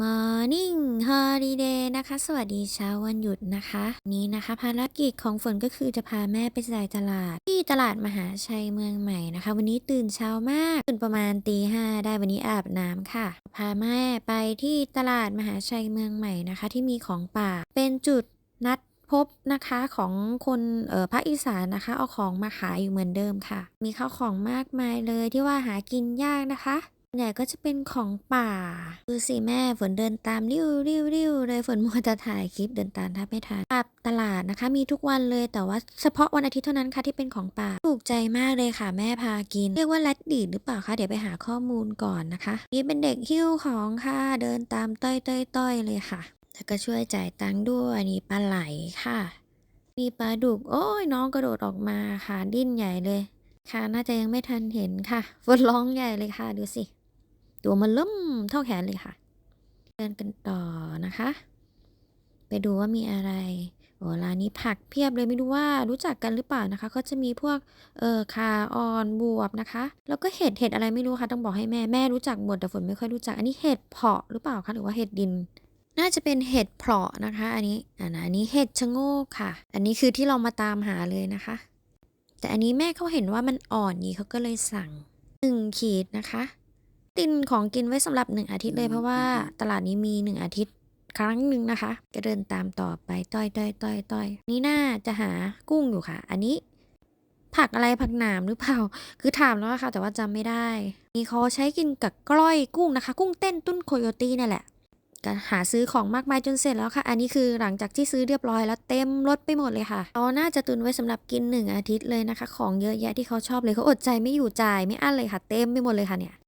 Morning Holiday นะคะ สวัสดีเช้าวันหยุดนะคะ นี้นะคะ ภารกิจของฝนก็คือจะพาแม่ไปจ่ายตลาด ที่ตลาดมหาชัยเมืองใหม่นะคะ วันนี้ตื่นเช้ามาก ตื่นประมาณตีห้าได้วันนี้อาบน้ำค่ะ พาแม่ไปที่ตลาดมหาชัยเมืองใหม่นะคะ ที่มีของป่าเป็นจุดนัดพบนะคะของคนเอ่อภาคอีสานนะคะ เอาของมาขายอยู่เหมือนเดิมค่ะ มีข้าวของมากมายเลยที่ว่าหากินยากนะคะ ใหญ่ก็จะเป็นของป่า ดูสิแม่ฝนเดินตามริ้วริ้วริ้วเลยฝนมัวจะถ่ายคลิปเดินตามแทบไม่ทันปับตลาดนะคะ มีทุกวันเลยแต่ว่าเฉพาะวันอาทิตย์เท่านั้นค่ะที่เป็นของป่าถูกใจมากเลยค่ะ แม่พากิน เรียกว่าลัดดีดหรือเปล่าคะเดี๋ยวไปหาข้อมูลก่อนนะคะ นี่เป็นเด็กหิ้วของค่ะเดินตามต้อยต้อยต้อยเลยค่ะ แล้วก็ช่วยจ่ายตังค์ด้วยนี่ปลาไหลค่ะ มีปลาดุกโอ้ยน้องกระโดดออกมาค่ะดิ้นใหญ่เลยค่ะ น่าจะยังไม่ทันเห็นค่ะฝนร้องใหญ่เลยค่ะ ดูสิ ตัวมันเริ่มเท่าแขนเลยค่ะ เดินกันต่อนะคะ ไปดูว่ามีอะไรโอ้ร้านนี้ผักเพียบเลยไม่รู้ว่ารู้จักกันหรือเปล่านะคะ ก็จะมีพวกเออคาออนบวบนะคะ แล้วก็เห็ดเห็ดอะไรไม่รู้ค่ะ ต้องบอกให้แม่แม่รู้จักหมดแต่ฝนไม่ค่อยรู้จัก อันนี้เห็ดเพาะหรือเปล่าคะหรือว่าเห็ดดิน น่าจะเป็นเห็ดเพาะนะคะ อันนี้อันนี้เห็ดชะโงกค่ะ อันนี้คือที่เรามาตามหาเลยนะคะ แต่อันนี้แม่เขาเห็นว่ามันอ่อนนี้เขาก็เลยสั่งหนึ่งขีดนะคะ ตินของกินไว้สำหรับหนึ่งอาทิตย์เลยเพราะว่าตลาดนี้มีหนึ่งอาทิตย์ครั้งหนึ่งนะคะก็เดินตามต่อไปต้อยต้อยต้อยต้อยนี่น่าจะหากุ้งอยู่ค่ะ อันนี้ ผักอะไรผักหนามหรือเปล่า คือถามแล้วอะค่ะ แต่ว่าจำไม่ได้นี่เขาใช้กินกับกล้อยกุ้งนะคะ กุ้งเต้นตุ้นโคโยตี้นั่นแหละก็หาซื้อของมากมายจนเสร็จแล้วค่ะ อันนี้คือหลังจากที่ซื้อเรียบร้อยแล้วเต็มรถไปหมดเลยค่ะเขาน่าจะตุนไว้สำหรับกินหนึ่งอาทิตย์เลยนะคะ ของเยอะแยะที่เขาชอบเลยเขาอดใจไม่อยู่จ่ายไม่อั้นเลยค่ะ เต็มไปหมดเลยค่ะเนี่ย